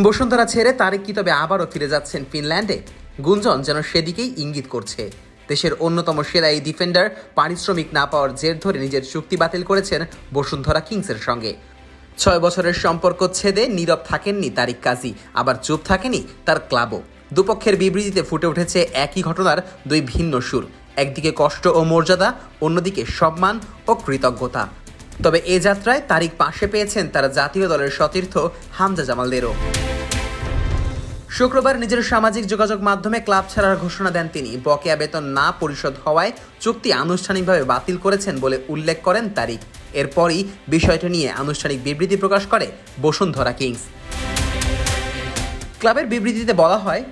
বসুন্ধরা ছেড়ে তারেক কি তবে আবারও ফিরে যাচ্ছেন ফিনল্যান্ডে? গুঞ্জন যেন সেদিকেই ইঙ্গিত করছে। দেশের অন্যতম সেরা এই ডিফেন্ডার পারিশ্রমিক না পাওয়ার জের ধরে নিজের চুক্তি বাতিল করেছেন বসুন্ধরা কিংসের সঙ্গে। ছয় বছরের সম্পর্ক ছেদে নীরব থাকেননি তারিক কাজী, আবার চুপ থাকেনি তার ক্লাবও। দুপক্ষের বিবৃতিতে ফুটে উঠেছে একই ঘটনার দুই ভিন্ন সুর। একদিকে কষ্ট ও মর্যাদা, অন্যদিকে সম্মান ও কৃতজ্ঞতা। তবে এ যাত্রায় তারিক পাশে পেয়েছেন তার জাতীয় দলের সতীর্থ হামজা জামালদেরও শুক্রবার নিজের সামাজিক যোগাযোগ মাধ্যমে ক্লাব ছাড়ার ঘোষণা দেন তিনি। বকেয়া বেতন না পরিশোধ হওয়ায় চুক্তি আনুষ্ঠানিকভাবে বাতিল করেছেন বলে উল্লেখ করেন তারিক এরপরই বিষয়টি নিয়ে আনুষ্ঠানিক বিবৃতি প্রকাশ করে বসুন্ধরা কিংস। ক্লাবের বিবৃতিতে বলা হয়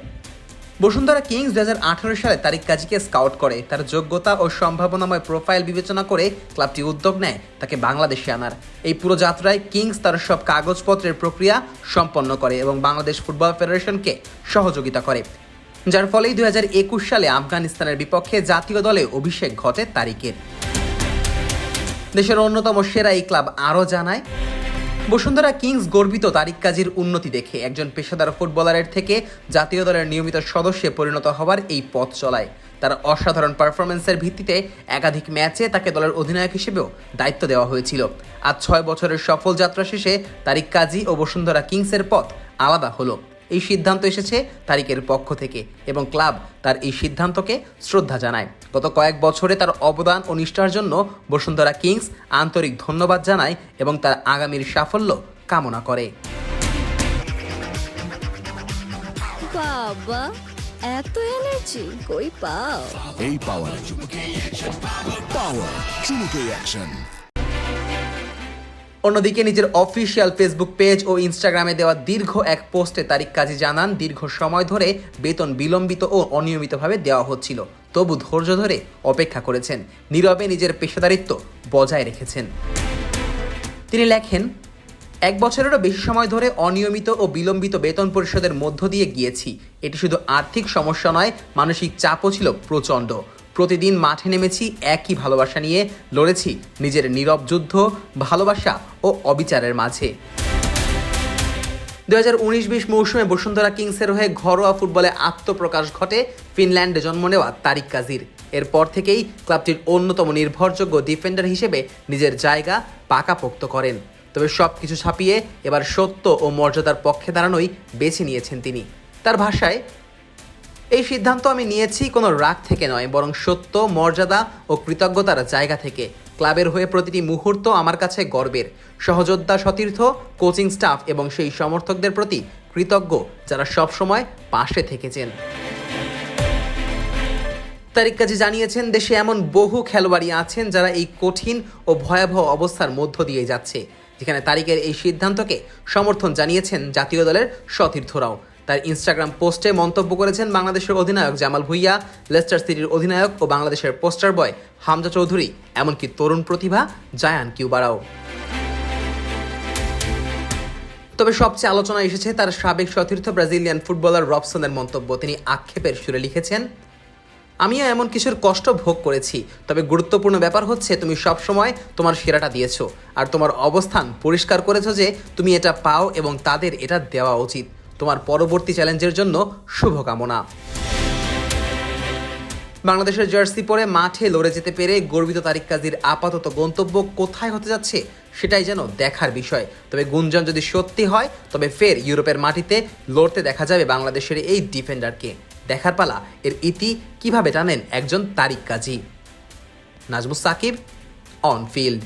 বসুন্ধরা কিংস দুহাজার আঠারো সালে তারিক কাজীকে স্কাউট করে। তার যোগ্যতা ও সম্ভাবনাময় প্রোফাইল বিবেচনা করে ক্লাবটি উদ্যোগ নেয় তাকে বাংলাদেশে আনার। এই পুরো যাত্রায় কিংস তার সব কাগজপত্রের প্রক্রিয়া সম্পন্ন করে এবং বাংলাদেশ ফুটবল ফেডারেশনকে সহযোগিতা করে। যার ফলেই দু হাজার একুশ সালে আফগানিস্তানের বিপক্ষে জাতীয় দলে অভিষেক ঘটে তারিকের দেশের অন্যতম সেরা এই ক্লাব আরও জানায় বসুন্ধরা কিংস গর্বিত তারিক কাজীর উন্নতি দেখে একজন পেশাদার ফুটবলারের থেকে জাতীয় দলের নিয়মিত সদস্যে পরিণত হওয়ার এই পথ চলায়। তার অসাধারণ পারফরমেন্সের ভিত্তিতে একাধিক ম্যাচে তাকে দলের অধিনায়ক হিসেবেও দায়িত্ব দেওয়া হয়েছিল। আজ ছয় বছরের সফল যাত্রা শেষে তারিক কাজী ও বসুন্ধরা কিংসের পথ আলাদা হলো। এই সিদ্ধান্ত এসেছে তারিকের পক্ষ থেকে এবং ক্লাব তার এই সিদ্ধান্তকে শ্রদ্ধা জানায়। গত কয়েক বছরে তার অবদান ও নিষ্ঠার জন্য বসুন্ধরা কিংস আন্তরিক ধন্যবাদ জানায় এবং তার আগামীর সাফল্য কামনা করে। বাবা এত এনার্জি কই পাও? এই পাওয়ার পাওয়ার চুমুকে অ্যাকশন অন্যদিকে নিজের অফিসিয়াল ফেসবুক পেজ ও ইনস্টাগ্রামে দেওয়া দীর্ঘ এক পোস্টে তারিক কাজী জানান, দীর্ঘ সময় ধরে বেতন বিলম্বিত ও অনিয়মিতভাবে দেওয়া হচ্ছিল। তবু ধৈর্য ধরে অপেক্ষা করেছেন। নীরবে নিজের পেশাদারিত্ব বজায় রেখেছেন। তিনি লেখেন, এক বছরেরও বেশি সময় ধরে অনিয়মিত ও বিলম্বিত বেতন পরিশোধের মধ্য দিয়ে গিয়েছি। এটি শুধু আর্থিক সমস্যা নয়, মানসিক চাপও ছিল প্রচণ্ড। প্রতিদিন মাঠে নেমেছি, একই ভালোবাসা নিয়ে লড়েছি নিজের নীরব যুদ্ধ, ভালোবাসা ও অবিচারের মাঝে। দু হাজার উনিশ বিশ মৌসুমে বসুন্ধরা কিংসের হয়ে ঘরোয়া ফুটবলে আত্মপ্রকাশ ঘটে ফিনল্যান্ডে জন্ম নেওয়া তারিক কাজির। এরপর থেকেই ক্লাবটির অন্যতম নির্ভরযোগ্য ডিফেন্ডার হিসেবে নিজের জায়গা পাকাপোক্ত করেন। তবে সব কিছু ছাপিয়ে এবার সত্য ও মর্যাদার পক্ষে দাঁড়ানোই বেছে নিয়েছেন তিনি। তার ভাষায় এই সিদ্ধান্ত আমি নিয়েছি, কোনো রাগ থেকে নয়, বরং সত্য, মর্যাদা ও কৃতজ্ঞতার জায়গা থেকে। ক্লাবের হয়ে প্রতিটি মুহূর্ত আমার কাছে গর্বের। সহযোদ্ধা, সতীর্থ, কোচিং স্টাফ এবং সেই সমর্থকদের প্রতি কৃতজ্ঞ যারা সবসময় পাশে থেকেছেন। তারিক কাজী জানিয়েছেন, দেশে এমন বহু খেলোয়াড়ই আছেন যারা এই কঠিন ও ভয়াবহ অবস্থার মধ্য দিয়ে যাচ্ছে, যেখানে তারিকের এই সিদ্ধান্তকে সমর্থন জানিয়েছেন জাতীয় দলের সতীর্থরাও। তার ইনস্টাগ্রাম পোস্টে মন্তব্য করেছেন বাংলাদেশের অধিনায়ক জামাল ভুইয়া লেস্টার সিটির অধিনায়ক ও বাংলাদেশের পোস্টার বয় হামজা চৌধুরী, এমনকি তরুণ প্রতিভা জায়ান কিউবারাও। তবে সবচেয়ে আলোচনা এসেছে তার সাবেক সতীর্থ ব্রাজিলিয়ান ফুটবলার রবসনের মন্তব্য। তিনি আক্ষেপের সুরে লিখেছেন, আমিও এমন কিছুর কষ্ট ভোগ করেছি, তবে গুরুত্বপূর্ণ ব্যাপার হচ্ছে তুমি সবসময় তোমার সেরাটা দিয়েছ, আর তোমার অবস্থান পরিষ্কার করেছ যে তুমি এটা পাও এবং তাদের এটা দেওয়া উচিত। তোমার পরবর্তী চ্যালেঞ্জের জন্য শুভকামনা। বাংলাদেশের জার্সি পরে মাঠে লড়ে যেতে পেরে গর্বিত তারিক কাজীর আপাতত গন্তব্য কোথায় হতে যাচ্ছে সেটাই যেন দেখার বিষয়। তবে গুঞ্জন যদি সত্যি হয়, তবে ফের ইউরোপের মাটিতে লড়তে দেখা যাবে বাংলাদেশের এই ডিফেন্ডারকে। দেখার পালা, এর ইতি কীভাবে টানেন একজন তারিক কাজী? Nazmus Sakib, on field.